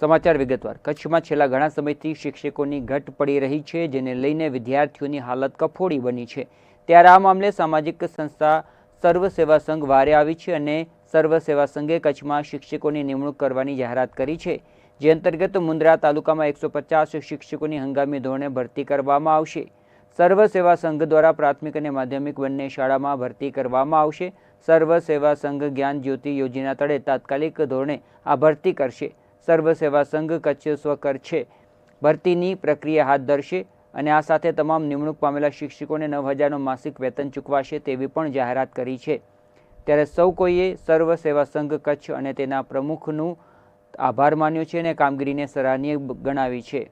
સમાચાર વિગતવાર. કચ્છમાં છેલ્લા ઘણા સમયથી શિક્ષકોની ઘટ પડી રહી છે, જેને લઈને વિદ્યાર્થીઓની હાલત કફોડી બની છે. ત્યારે આ મામલે સામાજિક સંસ્થા સર્વ સેવા સંઘ વારે આવી છે અને સર્વ સેવા સંઘે કચ્છમાં શિક્ષકોની નિમણૂક કરવાની જાહેરાત કરી છે. જે અંતર્ગત મુન્દ્રા તાલુકામાં એકસો પચાસ શિક્ષકોની હંગામી ધોરણે ભરતી કરવામાં આવશે. સર્વ સેવા સંઘ દ્વારા પ્રાથમિક અને માધ્યમિક બંને શાળામાં ભરતી કરવામાં આવશે. સર્વ સેવા સંઘ જ્ઞાન જ્યોતિ યોજના તળે તાત્કાલિક ધોરણે આ ભરતી કરશે. સર્વ સેવા સંઘ કચ્છ સ્વકર છે. ભરતીની પ્રક્રિયા હાથ ધરશે અને આ સાથે તમામ નિમણૂક પામેલા શિક્ષકોને નવ હજારનું માસિક વેતન ચૂકવાશે તેવી પણ જાહેરાત કરી છે. ત્યારે સૌ કોઈએ સર્વ સેવા સંઘ કચ્છ અને તેના પ્રમુખનું આભાર માન્યો છે અને કામગીરીને સરાહનીય ગણાવી છે.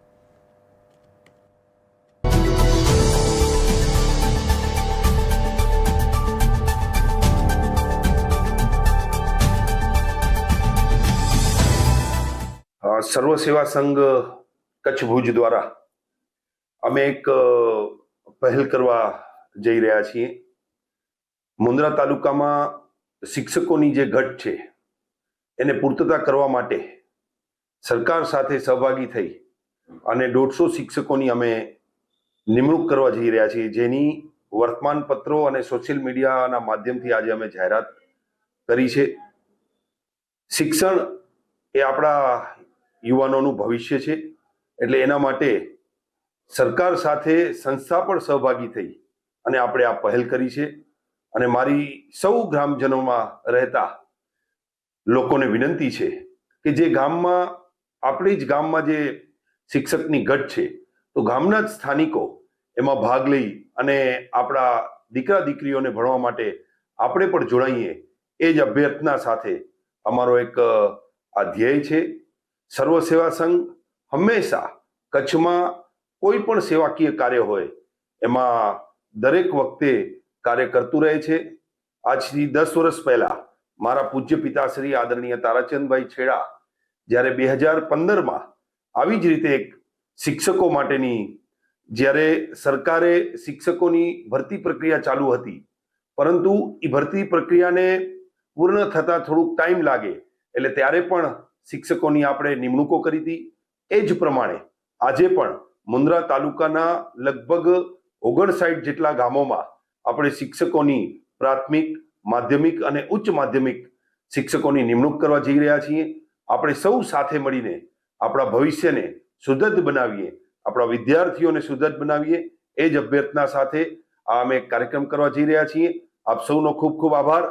સર્વ સેવા સંઘ કચ્છ ભુજ દ્વારા અમે એક પહેલ કરવા જઈ રહ્યા છીએ. મુન્દ્રા તાલુકામાં શિક્ષકોની જે ઘટ છે, એને પૂર્તતા કરવા માટે સરકાર સાથે સહભાગી થઈ અને દોઢસો શિક્ષકોની અમે નિમણૂક કરવા જઈ રહ્યા છીએ. જેની વર્તમાન પત્રો અને સોશિયલ મીડિયાના માધ્યમથી આજે અમે જાહેરાત કરી છે. શિક્ષણ એ આપણા યુવાનોનું ભવિષ્ય છે. એટલે એના માટે સરકાર સાથે સંસ્થા પણ સહભાગી થઈ અને આપણે આ પહેલ કરી છે. અને મારી સૌ ગ્રામજનોમાં રહેતા લોકોને વિનંતી છે કે જે ગામમાં, આપણી જ ગામમાં જે શિક્ષકની ઘટ છે, તો ગામના જ સ્થાનિકો એમાં ભાગ લઈ અને આપણા દીકરા દીકરીઓને ભણવા માટે આપણે પણ જોડાઈએ એ જ અભ્યર્થના સાથે અમારો એક આ ધ્યેય છે. સર્વ સેવા સંઘ હંમેશા કચ્છમાં કોઈ પણ સેવાકીય કાર્ય હોય, એમાં દરેક વખતે કાર્ય કરતું રહે છે. આજથી દસ વર્ષ પહેલા મારા પૂજ્ય પિતાશ્રી આદરણીય તારાચંદભાઈ છેડા જ્યારે બે હજાર પંદરમાં આવી જ રીતે એક શિક્ષકો માટેની, જ્યારે સરકારે શિક્ષકોની ભરતી પ્રક્રિયા ચાલુ હતી, પરંતુ એ ભરતી પ્રક્રિયાને પૂર્ણ થતા થોડુંક ટાઈમ લાગે, એટલે ત્યારે પણ શિક્ષકોની આપણે નિમણૂકો કરી હતી. એ જ પ્રમાણે આજે પણ મુન્દ્રા તાલુકાના લગભગ ઓગણસાઠ જેટલા ગામોમાં આપણે શિક્ષકોની પ્રાથમિક, માધ્યમિક અને ઉચ્ચ માધ્યમિક શિક્ષકોની નિમણૂક કરવા જઈ રહ્યા છીએ. આપણે સૌ સાથે મળીને આપણા ભવિષ્યને સુદૃઢ બનાવીએ, આપણા વિદ્યાર્થીઓને સુદૃઢ બનાવીએ. એ જ અભ્યર્થના સાથે આ અમે કાર્યક્રમ કરવા જઈ રહ્યા છીએ. આપ સૌનો ખૂબ ખૂબ આભાર.